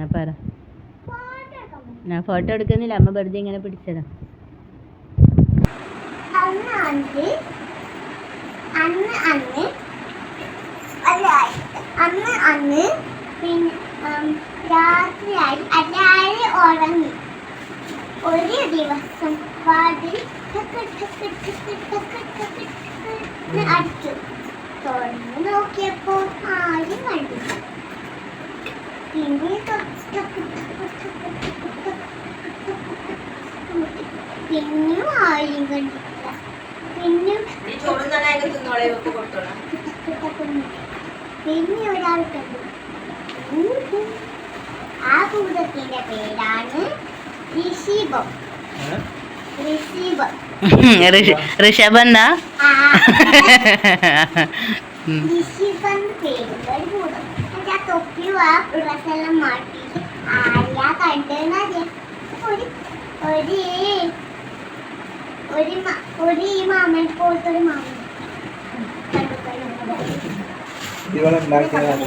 എന്നാ പറ. ഞാൻ ഫോട്ടോ എടുക്കുന്നില്ല. അമ്മ വെറുതെ ഇങ്ങനെ പിടിച്ചതാ. അന്ന് അന്ന് അന്ന് അന്ന് പിന്നെ രാത്രിയായി. എല്ലാവരും ഉറങ്ങി. ഒരു ദിവസം വാതിൽ അടിച്ചു. തുറന്നു നോക്കിയപ്പോൾ ആരും കണ്ടില്ല. പിന്നെ പിന്നെയും ആരും കണ്ടില്ല പിന്നെ പിന്നെ ഒരാൾ കണ്ടു. ആ ഭൂതത്തിന്റെ പേരാണ് ഋഷിഭം. ഋഷിഭം. ഋഷഭ എന്താ? ആ. ഋഷിഭം പേരുള്ള ഒരു ഭൂതം. ഡ്രസ്സെല്ലാം മാറ്റിയിട്ട് ഒരു ഒരു മ- ഒരു ഈ മാമൻ പോലത്തെ ഒരു മാമൻ. കണ്ടു കണ്ടു